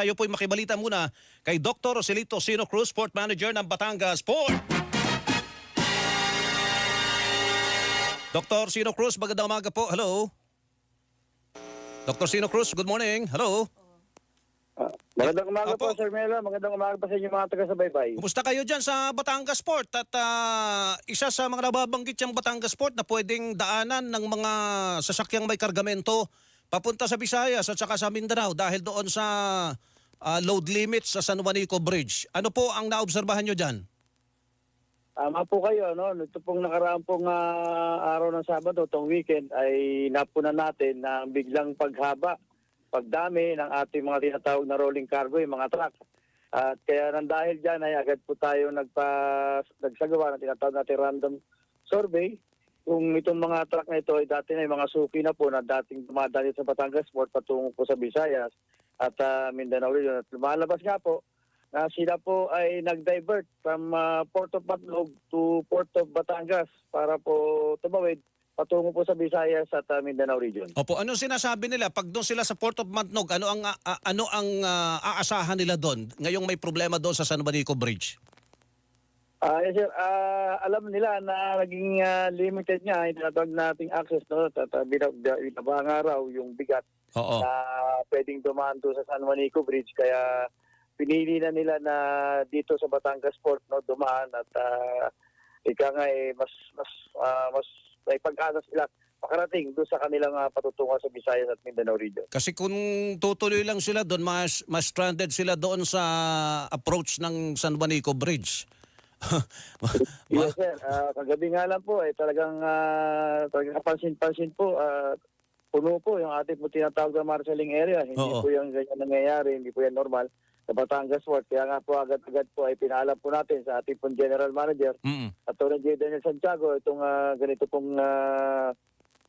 Tayo po'y makibalita muna kay Dr. Roselito Sino Cruz, Sport Manager ng Batangas Sport. Dr. Sino Cruz, magandang umaga po. Hello. Dr. Sino Cruz, good morning. Hello. Ah, magandang umaga Apo. po, Sir Mela. Magandang umaga po sa inyo mga taga-subaybay. Kumusta kayo dyan sa Batangas Sport? At ah, isa sa mga nababanggit yung Batangas Sport na pwedeng daanan ng mga sasakyang may kargamento papunta sa Visayas at saka sa Mindanao dahil doon sa ah, load limits sa San Juanico Bridge. Ano po ang naobserbahan nyo dyan? Tama po kayo, no? Ito pong nakaraang pong ah, araw ng Sabado, itong weekend, ay napunan natin na biglang paghaba, pagdami ng ating mga tinatawag na rolling cargo, yung mga truck. At kaya nang dahil dyan ay agad po tayo nagpa, nagsagawa ng tinatawag natin random survey. Kung itong mga truck na ito ay dati na yung mga suki na po na dating dumadali sa Batangas Port patungo po sa Visayas at ah, Mindanao Region. At lumalabas nga po na sila po ay nag-divert from ah, Port of Batlog to Port of Batangas para po tumawid patungo po sa Visayas at ah, Mindanao Region. Opo, ano sinasabi nila pag doon sila sa Port of Mantnog? Ano ang ah, ano ang ah, aasahan nila doon ngayong may problema doon sa San Juanico Bridge? Ah, yes, sir. Ah, alam nila na naging ah, limited nga yung tinatawag nating access no at uh, binabang araw yung bigat Oo. na pwedeng dumaan doon sa San Juanico Bridge kaya pinili na nila na dito sa Batangas Port no dumaan at uh, ika nga eh, mas mas ah, mas may pag-asa sila makarating doon sa kanilang uh, patutungo sa Visayas at Mindanao region. Kasi kung tutuloy lang sila doon, mas, mas stranded sila doon sa approach ng San Juanico Bridge. Yes, sir. Ah, kagabi nga lang po, eh, talagang, uh, talagang kapansin-pansin po, ah, puno po yung ating po tinatawag na marshalling area. Hindi Oo. po yung ganyan nangyayari, hindi po yan normal sa Batangas Ward. Kaya nga po agad-agad po ay pinaalam po natin sa ating pong general manager, Mm. Atty. J. Daniel Santiago, itong ah, ganito pong ah,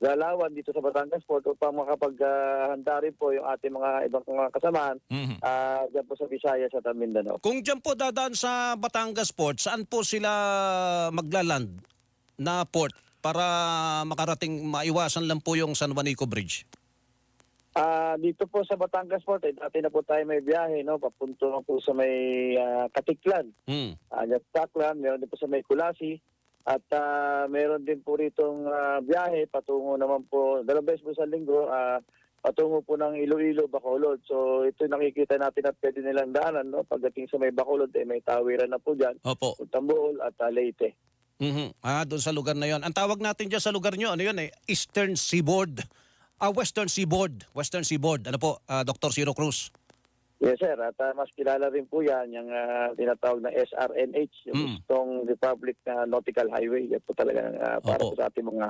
galawan dito sa Batangas Port upang makapaghanda rin po yung ating mga ibang mga kasamahan Mhm. ah, dyan po sa Visayas at Mindanao. Kung dyan po dadaan sa Batangas Port, saan po sila maglaland na port para makarating maiwasan lang po yung San Juanico Bridge? Ah, dito po sa Batangas Port, eh, dati na po tayo may biyahe, no? Papunto na po sa may ah, Katiklan. Mm. Uh, Taklan, meron din po sa may Kulasi. At ah, meron din po ritong ah, biyahe patungo naman po, dalawang beses po sa linggo, ah, patungo po ng Iloilo, Bacolod. So ito nakikita natin at pwede nilang daanan, no? Pagdating sa may Bacolod, eh, may tawiran na po dyan, Opo. Tambuol at ah, Leyte. Mhm. Ah, doon sa lugar na yon. Ang tawag natin dyan sa lugar nyo, ano yun eh? Eastern Seaboard. Ah, Western Seaboard. Western Seaboard. Ano po, ah, Dr. Ciro Cruz? Yes, sir. At ah, mas kilala rin po yan, yung ah, tinatawag na SRNH, yung Mm. Eastern Republic na Nautical Highway. Yan po talaga ah, para Opo. po sa ating mga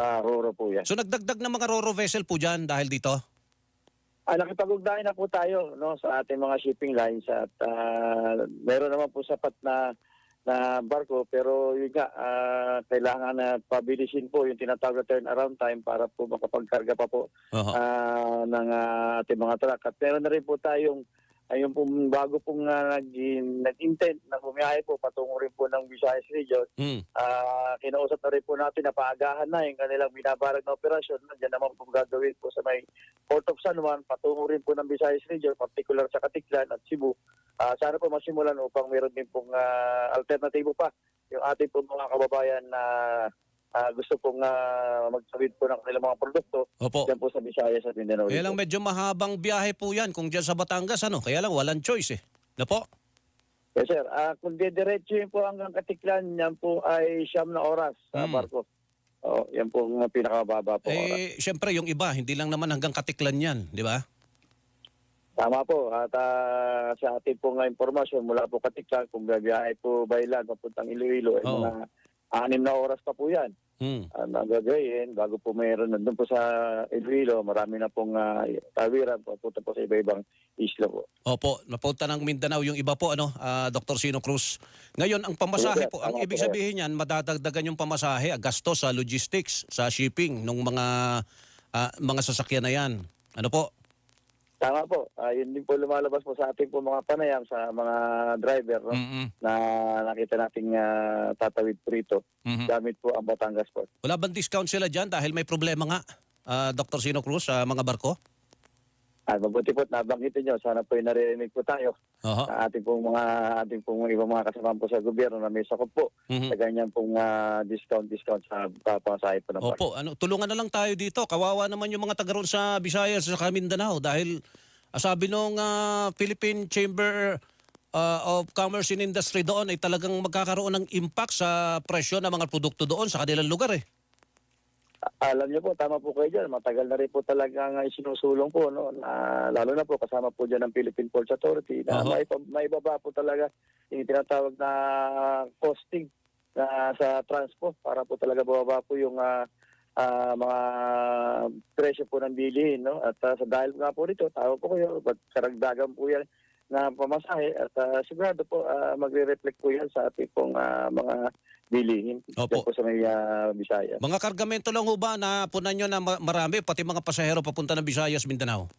ah, roro po yan. So nagdagdag ng mga roro vessel po dyan dahil dito? Ah, nakipag-ugnayan na po tayo no, sa ating mga shipping lines at ah, meron naman po sapat na na barko pero yun nga ah, kailangan na pabilisin po yung tinatawag na turnaround time para po makapagkarga pa po Oho. ah, ng ah, ating mga truck. At meron na rin po tayong ayun pong bago pong uh, nag-intent na bumiyahe po patungo rin po ng Visayas Region. Mm. Ah, kinausap na rin po natin na paagahan na yung kanilang binabarag na operasyon. Nandiyan naman po gagawin po sa may Port of San Juan, patungo rin po ng Visayas Region, particular sa Katiklan at Cebu. Ah, sana po masimulan upang meron din pong ah, alternatibo pa yung ating pong mga kababayan na ah, gusto pong uh, magsawid po ng kanilang mga produkto Opo. dyan po sa Visayas at Mindanao. Kaya lang medyo mahabang biyahe po yan kung dyan sa Batangas, ano? Kaya lang walang choice eh. Na po? Yes, sir. Ah, kung didiretso yun po hanggang Katiklan, yan po ay siyam na oras sa Hmm. barko. Oh, yan po ang pinakababa po oras. Eh, syempre yung iba, hindi lang naman hanggang Katiklan yan, di ba? Tama po. At ah, sa ating po nga informasyon mula po Katiklan, kung gabiyahe po by land papuntang Iloilo, ay Oo. mga anim na oras pa po yan. Hmm. Ang gagawin, bago po mayroon nandun po sa Iloilo, marami na pong uh, tawiran papunta po sa iba-ibang isla po. Opo, napunta ng Mindanao yung iba po, ano, ah, Dr. Sino Cruz. Ngayon, ang pamasahe po, ang ibig sabihin yan, madadagdagan yung pamasahe, ang gasto sa logistics, sa shipping, ng mga ah, mga sasakyan na yan. Ano po? Tama po. Ah, yun din po lumalabas po sa ating po mga panayam sa mga driver no? Mm-mm. na nakita nating ah, tatawid po rito. Mhm. Gamit po ang Batangas Port. Wala bang discount sila dyan dahil may problema nga, ah, Dr. Sino Cruz, sa mga barko? At mabuti po at nabanggitin nyo, sana po yung narinig po tayo Aha. sa ating pong mga ating pong ibang mga kasama po sa gobyerno na may sakop po Mhm. sa ganyan pong ah, discount discount sa papasahe po ng Opo, ano, tulungan na lang tayo dito. Kawawa naman yung mga taga roon sa Visayas sa Mindanao dahil ah, sabi nung ah, Philippine Chamber ah, of Commerce and Industry doon ay talagang magkakaroon ng impact sa presyo ng mga produkto doon sa kanilang lugar eh. Alam niyo po, tama po kayo dyan. Matagal na rin po talagang uh, sinusulong po, no? Na, lalo na po kasama po dyan ng Philippine Ports Authority na Aha. maipa- maibaba po talaga yung tinatawag na costing na sa transport para po talaga bababa po yung ah, ah, mga presyo po ng bilihin. No? At ah, sa dahil nga po dito, tao po kayo, ba't karagdagan po yan na pamasahe at ah, sigurado po ah, magre-reflect po yan sa ating pong ah, mga bilihin Opo. po sa may ah, Bisaya. Mga kargamento lang ho ba na punan nyo na ma- marami, pati mga pasahero papunta ng Visayas, Mindanao?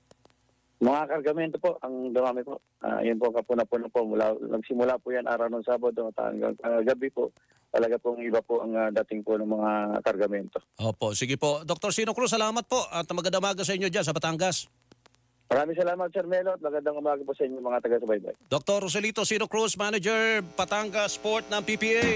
Mga kargamento po, ang dumami po. Ah, yun po kapuna-puna po. Mula, nagsimula po yan araw ng Sabado at hanggang ah, gabi po. Talaga pong iba po ang ah, dating po ng mga kargamento. Opo, sige po. Dr. Sino Cruz, salamat po at magandang umaga sa inyo dyan sa Batangas. Maraming salamat Sir Melo at magandang umaga po sa inyo mga taga-subaybay. Dr. Roselito Sino Cruz, Manager, Batangas Sport ng PPA.